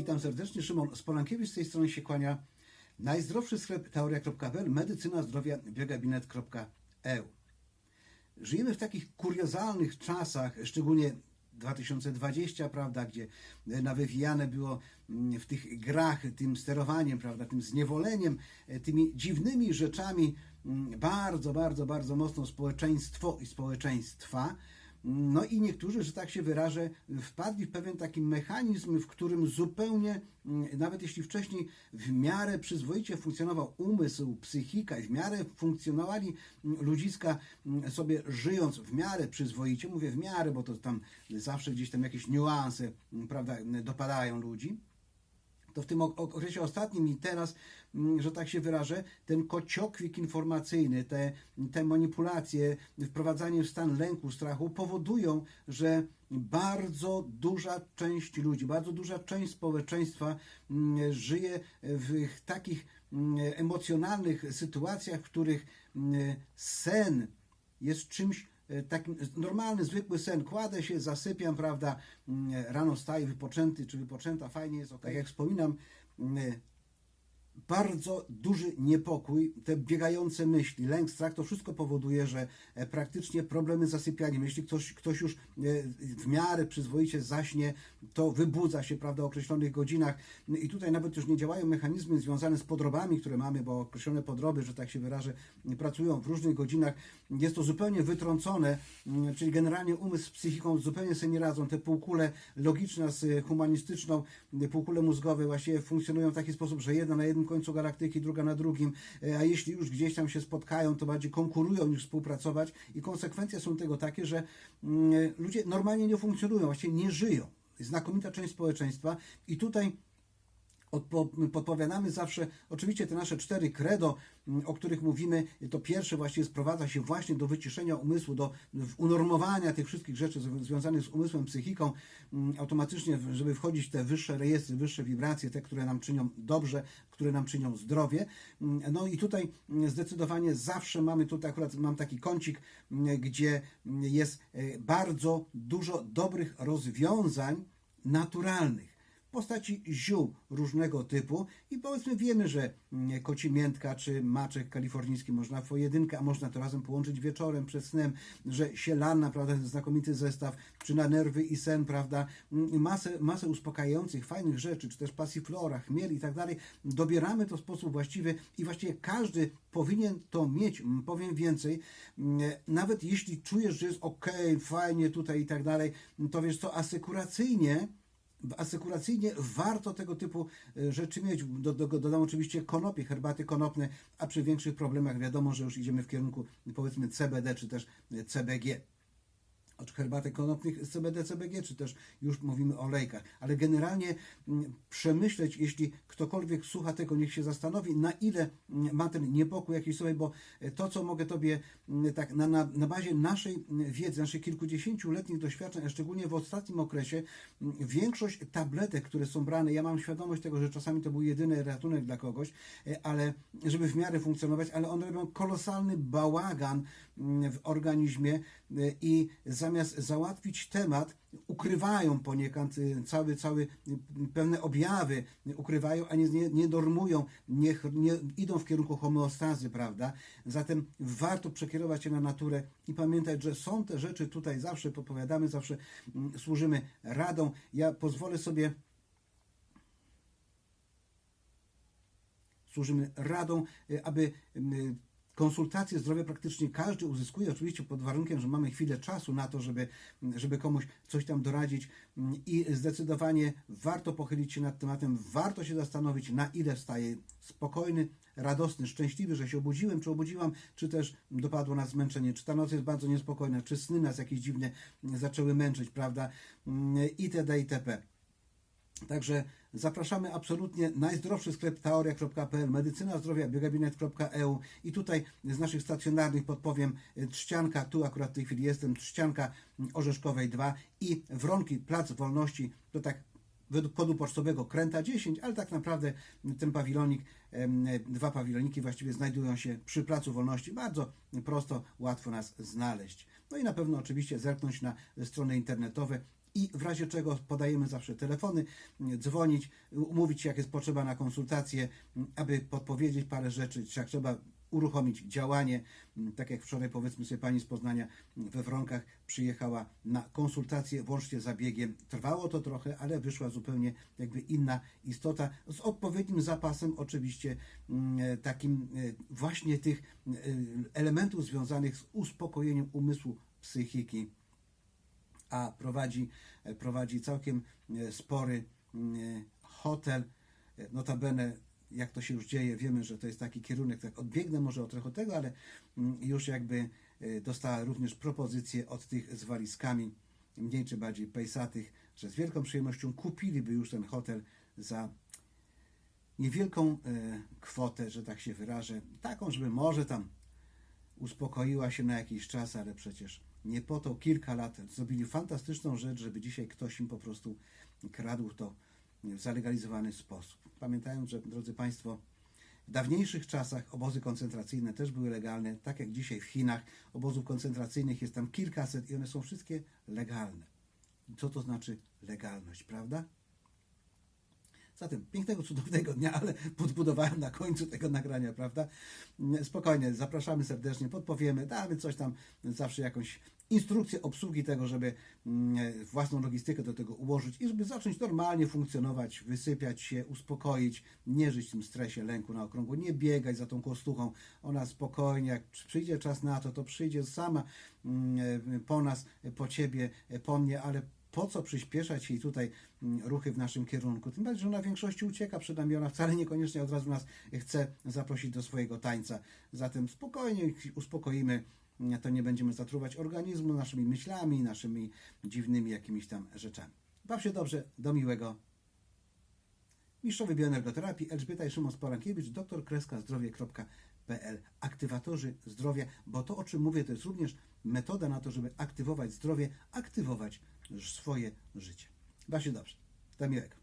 Witam serdecznie, Szymon Spolankiewicz z tej strony się kłania. Najzdrowszy sklep teoria.pl, medycyna zdrowia biogabinet.eu. Żyjemy w takich kuriozalnych czasach, szczególnie 2020, prawda, gdzie nawywijane było mm, w tych grach tym sterowaniem, prawda, tym zniewoleniem, e, tymi dziwnymi rzeczami mm, bardzo, bardzo, bardzo mocno społeczeństwo i społeczeństwa. No i niektórzy, że tak się wyrażę, wpadli w pewien taki mechanizm, w którym zupełnie, mm, nawet jeśli wcześniej w miarę przyzwoicie funkcjonował umysł, psychika i w miarę funkcjonowali mm, ludziska mm, sobie żyjąc w miarę przyzwoicie, mówię w miarę, bo to tam zawsze gdzieś tam jakieś niuanse, prawda, dopadają ludzi, to w tym ok- okresie ostatnim i teraz, mm, że tak się wyrażę, ten kocioklik informacyjny, te, te manipulacje, wprowadzanie w stan lęku, strachu powodują, że bardzo duża część ludzi, bardzo duża część społeczeństwa mm, żyje w takich mm, emocjonalnych sytuacjach, w których sen jest czymś e, takim normalny, zwykły sen. Kładę się, zasypiam, prawda, mm, rano wstaję wypoczęty czy wypoczęta, fajnie jest, ok. Tak jak wspominam, mm, bardzo duży niepokój, te biegające myśli, lęk, strach, to wszystko powoduje, że e, praktycznie problemy z zasypianiem, jeśli ktoś, ktoś już e, w miarę przyzwoicie zaśnie, to wybudza się, prawda, o określonych godzinach. I tutaj nawet już nie działają mechanizmy związane z podrobami, które mamy, bo określone podroby, że tak się wyrażę, pracują w różnych godzinach, jest to zupełnie wytrącone, mm, czyli generalnie umysł z psychiką zupełnie sobie nie radzą, te półkule logiczne z humanistyczną, półkule mózgowe właściwie funkcjonują w taki sposób, że jedna na jednym końcu galaktyki, druga na drugim, e, a jeśli już gdzieś tam się spotkają, to bardziej konkurują niż współpracować i konsekwencje są tego takie, że mm, ludzie normalnie nie funkcjonują, właściwie nie żyją. Znakomita część społeczeństwa i tutaj podpowiadamy zawsze, oczywiście te nasze cztery credo, o których mówimy, to pierwsze właściwie sprowadza się właśnie do wyciszenia umysłu, do unormowania tych wszystkich rzeczy zw- związanych z umysłem, psychiką, automatycznie, żeby wchodzić w te wyższe rejestry, wyższe wibracje, te, które nam czynią dobrze, które nam czynią zdrowie. No i tutaj zdecydowanie zawsze mamy, tutaj akurat mam taki kącik, gdzie jest e, bardzo dużo dobrych rozwiązań naturalnych postaci ziół różnego typu i powiedzmy wiemy, że mm, koci miętka czy maczek kalifornijski można w pojedynkę, a można to razem połączyć wieczorem przed snem, że sielanna, prawda, znakomity zestaw, czy na nerwy i sen, prawda, mm, masę, masę uspokajających, fajnych rzeczy, czy też pasiflora, chmiel i tak dalej, dobieramy to w sposób właściwy i właściwie każdy powinien to mieć, Mm, powiem więcej, nawet jeśli czujesz, że jest ok, fajnie tutaj i tak dalej, to wiesz co, asekuracyjnie asekuracyjnie warto tego typu e, rzeczy mieć. Do, do, dodam oczywiście konopie, herbaty konopne, a przy większych problemach wiadomo, że już idziemy w kierunku powiedzmy CBD czy też e, CBG. Od herbatek konopnych CBD, CBG, czy też już mówimy o olejkach. Ale generalnie mm, przemyśleć, jeśli ktokolwiek słucha tego, niech się zastanowi, na ile mm, ma ten niepokój jakiś sobie, bo e, to, co mogę Tobie mm, tak na, na, na bazie naszej wiedzy, naszych kilkudziesięciuletnich doświadczeń, a szczególnie w ostatnim okresie, większość tabletek, które są brane, ja mam świadomość tego, że czasami to był jedyny ratunek dla kogoś, e, ale żeby w miarę funkcjonować, ale one robią kolosalny bałagan w organizmie e, i zamiast załatwić temat, ukrywają poniekąd y, cały, cały pewne objawy, ukrywają, a nie, nie, normują, nie, nie idą w kierunku homeostazy, prawda? Zatem warto przekierować się na naturę i pamiętać, że są te rzeczy tutaj zawsze podpowiadamy, zawsze służymy radą. Ja pozwolę sobie służymy radą, y, aby konsultacje zdrowia praktycznie każdy uzyskuje, oczywiście pod warunkiem, że mamy chwilę czasu na to, żeby, żeby komuś coś tam doradzić i zdecydowanie warto pochylić się nad tematem, warto się zastanowić, na ile wstaje spokojny, radosny, szczęśliwy, że się obudziłem, czy obudziłam, czy też dopadło nas zmęczenie, czy ta noc jest bardzo niespokojna, czy sny nas jakieś dziwne zaczęły męczyć, prawda, itd. itp. Także zapraszamy absolutnie najzdrowszy sklep teoria.pl, medycyna zdrowia, biogabinet.eu i tutaj z naszych stacjonarnych podpowiem y, Trzcianka, tu akurat w tej chwili jestem, Trzcianka Orzeszkowej 2 i Wronki, Plac Wolności, to tak według kodu pocztowego Kręta 10, ale tak naprawdę ten pawilonik, dwa pawiloniki właściwie znajdują się przy Placu Wolności. Bardzo prosto, łatwo nas znaleźć. No i na pewno oczywiście zerknąć na strony internetowe i w razie czego podajemy zawsze telefony, dzwonić, umówić się, jak jest potrzeba na konsultację, aby podpowiedzieć parę rzeczy, czy jak trzeba uruchomić działanie. Tak jak wczoraj, powiedzmy sobie, pani z Poznania we Wronkach przyjechała na konsultację włącznie zabiegiem. Trwało to trochę, ale wyszła zupełnie jakby inna istota z odpowiednim zapasem, oczywiście mm, takim e, właśnie tych e, elementów związanych z uspokojeniem umysłu, psychiki a prowadzi, prowadzi całkiem e, spory mm, hotel. E, Notabene, jak to się już dzieje, wiemy, że to jest taki kierunek, tak odbiegnę może od trochę tego, ale już jakby e, dostała również propozycję od tych z walizkami, mniej czy bardziej pejsatych, że z wielką przyjemnością kupiliby już ten hotel za niewielką e, kwotę, że tak się wyrażę, taką, żeby może tam uspokoiła się na jakiś czas, ale przecież nie po to kilka lat zrobili fantastyczną rzecz, żeby dzisiaj ktoś im po prostu kradł to w zalegalizowany sposób. Pamiętając, że drodzy Państwo, w dawniejszych czasach obozy koncentracyjne też były legalne, tak jak dzisiaj w Chinach obozów koncentracyjnych jest tam kilkaset i one są wszystkie legalne. Co to znaczy legalność, prawda? Zatem pięknego, cudownego dnia, ale podbudowałem na końcu tego nagrania, prawda? Spokojnie, zapraszamy serdecznie, podpowiemy, damy coś tam, zawsze jakąś instrukcję obsługi tego, żeby mm, własną logistykę do tego ułożyć i żeby zacząć normalnie funkcjonować, wysypiać się, uspokoić, nie żyć w tym stresie, lęku na okrągło, nie biegać za tą kostuchą. Ona spokojnie, jak przyjdzie czas na to, to przyjdzie sama mm, po nas, po ciebie, po mnie, ale po co przyspieszać jej tutaj mm, ruchy w naszym kierunku? Tym bardziej, że ona w większości ucieka przed nami, ona wcale niekoniecznie od razu nas chce zaprosić do swojego tańca. Zatem spokojnie uspokoimy, to nie będziemy zatruwać organizmu naszymi myślami, naszymi dziwnymi jakimiś tam rzeczami. Baw się dobrze, do miłego. Mistrzowie bioenergoterapii Elżbieta i Szymon Sporankiewicz, doktor kreska zdrowie.pl. Aktywatorzy zdrowia, bo to o czym mówię to jest również metoda na to, żeby aktywować zdrowie, aktywować swoje życie. Baw się dobrze. Do miłego.